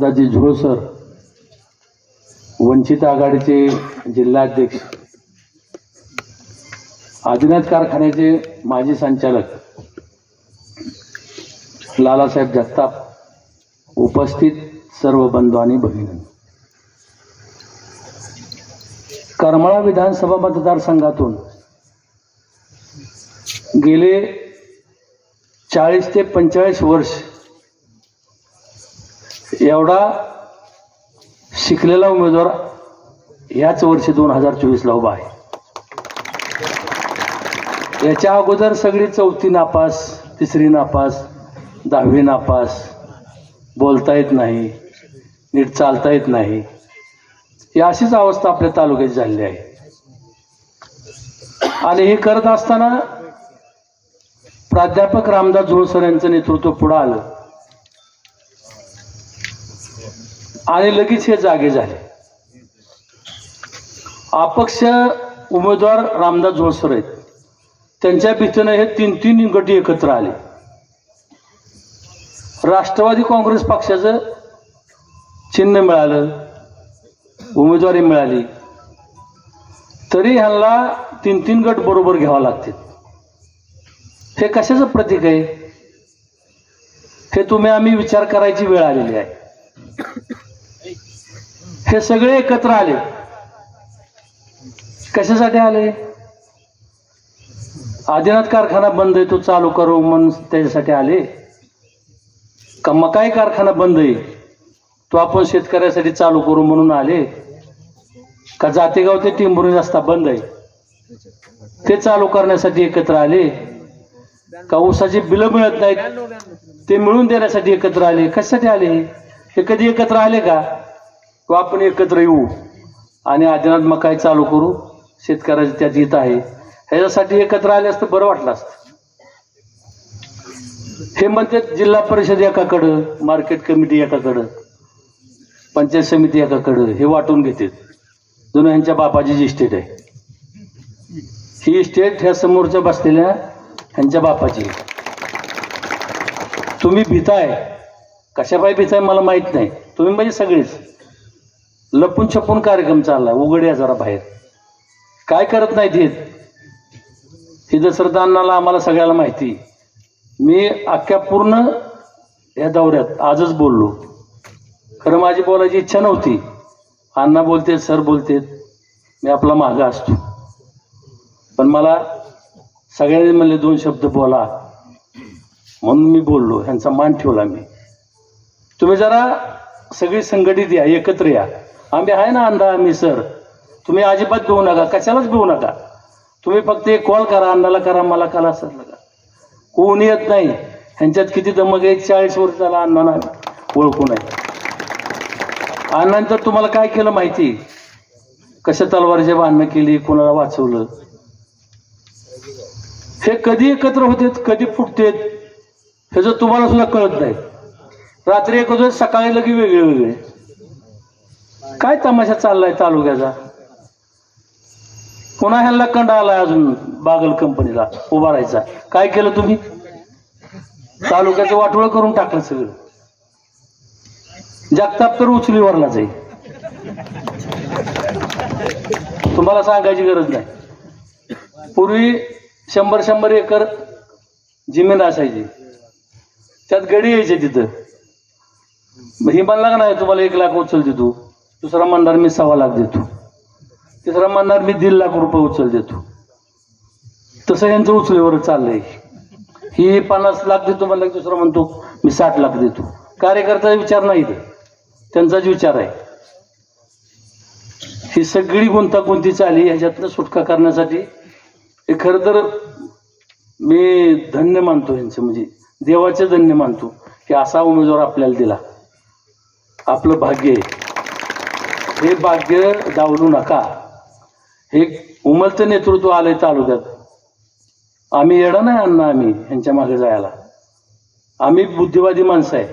दाजी झोळसर वंचित आघाडीचे जिल्हाध्यक्ष. आदिनाथ कारखान्याचे माजी संचालक. लालासाहेब जगताप. उपस्थित सर्व बंधू आणि भगिनी. करमाळा विधानसभा मतदारसंघातून गेले चाळीस ते पंचेचाळीस वर्ष एवढा शिकलेला उमेदवार याच वर्षी दोन हजार चोवीसला उभा आहे. याच्या अगोदर सगळी चौथी नापास तिसरी नापास दहावी नापास बोलता येत नाही नीट चालता येत नाही. ही अशीच अवस्था आपल्या तालुक्यात झालेली आहे. आणि हे करत असताना प्राध्यापक रामदास झोळसर यांचं नेतृत्व पुढं आलं. आणि लगेच हे जागे झाले. अपक्ष उमेदवार रामदास जोळसर आहेत. त्यांच्या भीतीनं हे तीन तीन गटी एकत्र आले. राष्ट्रवादी काँग्रेस पक्षाचं चिन्ह मिळालं उमेदवारी मिळाली. तरी ह्यांना तीन तीन गट बरोबर घ्यावा लागतील हे कशाचं प्रतीक आहे? हे तुम्ही आम्ही विचार करायची वेळ आलेली आहे. हे सगळे एकत्र आले. कशासाठी आले? आदिनाथ कारखाना बंद आहे तो चालू करू म्हणून त्याच्यासाठी आले? का मकाई कारखाना बंद आहे? तो आपण शेतकऱ्यासाठी चालू करू म्हणून आले? का जातेगाव ते टिंबुरी रस्ता बंद आहे? ते चालू करण्यासाठी एकत्र आले? का ऊसाची बिलं मिळत नाहीत? ते मिळून देण्यासाठी एकत्र आले? कशासाठी आले? हे कधी एकत्र आले का? किंवा आपण एकत्र येऊ आणि आदिनाथ मकाई चालू करू शेतकऱ्याचं त्यात हित आहे. ह्याच्यासाठी एकत्र आले असतं बरं वाटलं असतं. हे म्हणतात जिल्हा परिषद एकाकडं मार्केट कमिटी एकाकडं पंचायत समिती एकाकडं हे वाटून घेते जुनं ह्यांच्या बापाची जी इस्टेट आहे. ही इस्टेट ह्या समोरच्या बसलेल्या ह्यांच्या बापाची. तुम्ही भीताय. कशापायी भीताय मला माहीत नाही. तुम्ही म्हणजे सगळेच. लपून छपून कार्यक्रम चालला उघड्या जरा बाहेर. काय करत नाहीत हे? ही दसरथ अण्णाला आम्हाला सगळ्याला माहिती मी अख्ख्या पूर्ण या दौऱ्यात आजच बोललो. खरं माझी बोलायची इच्छा नव्हती. अण्णा बोलतेत सर बोलतेत मी आपला मागा असतो. पण मला सगळ्यांनी म्हणले दोन शब्द बोला. म्हणून मी बोललो ह्यांचा मान ठेवला मी. तुम्ही जरा सगळी संघटित या एकत्र या. आंबे आहे ना अंधा आम्ही सर तुम्ही अजिबात घेऊ नका कशालाच घेऊ नका. तुम्ही फक्त एक कॉल करा अण्णाला करा मला करा सरला करा कोण येत नाही. ह्यांच्यात किती दमक आहे? चाळीस वर्ष झाला अण्णांना ओळखू नाही अण्णांतर तुम्हाला काय केलं माहिती? कशा तलवारचे बांधणं केली कोणाला वाचवलं? हे कधी एकत्र होतेत कधी फुटतेत ह्याचं तुम्हाला सुद्धा कळत नाही. रात्री एक सकाळी लगे वेगळे वेगळे काय तमाशा चाललाय तालुक्याचा? पुन्हा ह्यांना कंडा आलाय अजून बागल कंपनीला उभा राहायचा. काय केलं तुम्ही? तालुक्याचं वाटोळ करून टाकलं सगळं. जगताप तर उचलीवरला जाईल. तुम्हाला सांगायची गरज नाही. पूर्वी शंभर शंभर एकर जमीन असायची. त्यात गडी यायचे तिथं. मग ही म्हणला का नाही तुम्हाला एक लाख उचलते तू. दुसरा म्हणणार मी सव्वा लाख देतो. तिसरा म्हणणार मी दीड लाख रुपये उचल देतो. तसं यांचं उचलीवर चाललंय. ही पन्नास लाख देतो म्हणलं की दुसरा म्हणतो मी साठ लाख देतो. कार्यकर्ता विचार नाही त्यांचाच विचार आहे. ही सगळी गुंतागुंती चाली ह्याच्यातनं सुटका करण्यासाठी हे खरं तर मी धन्य मानतो यांचं म्हणजे देवाचे धन्य मानतो की असा उमेदवार आपल्याला दिला. आपलं भाग्य आहे. हे भाग्य डावलू नका. हे उमलतं नेतृत्व आलंय तालुक्यात. आम्ही येणं नाही अण्णा आम्ही ह्यांच्या मागे जायला. आम्ही बुद्धिवादी माणसं आहे.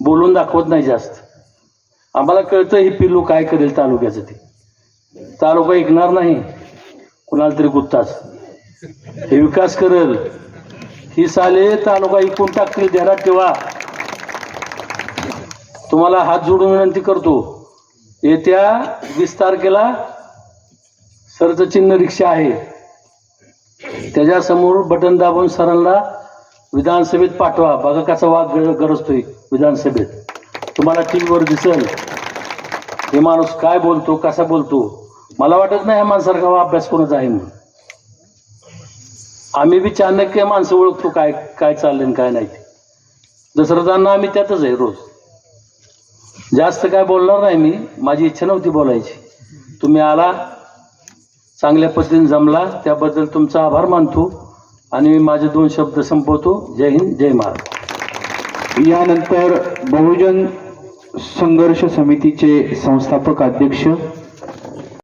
बोलून दाखवत नाही जास्त. आम्हाला कळतं हे पिल्लू काय करेल तालुक्याचं ते. तालुका ऐकणार नाही. कुणाला तरी गुत्ताच हे विकास करेल. ही साले तालुका ऐकून टाकतील ध्यानात ठेवा. तुम्हाला हात जोडून विनंती करतो. येत्या वीस तारखेला सरचं चिन्ह रिक्षा आहे. त्याच्यासमोर बटन दाबून सरांना विधानसभेत पाठवा. बघा कसा वाघ गर- गरजतोय विधानसभेत. तुम्हाला टीव्हीवर वर दिसेल. हे माणूस काय बोलतो कसा बोलतो? मला वाटत नाही ह्या माणसारखा अभ्यास कोणाचा आहे म्हणून. आम्ही बी चाणक्य माणसं ओळखतो काय काय चाललं काय नाही. ते. आम्ही त्यातच आहे रोज. जास्त काय बोलणार नाही मी. माझी इच्छा नव्हती बोलायची. तुम्ही आला चांगल्या पद्धतीने जमला त्याबद्दल तुमचा आभार मानतो आणि मी माझे दोन शब्द संपवतो. जय हिंद जय महाराज यानंतर बहुजन संघर्ष समितीचे संस्थापक अध्यक्ष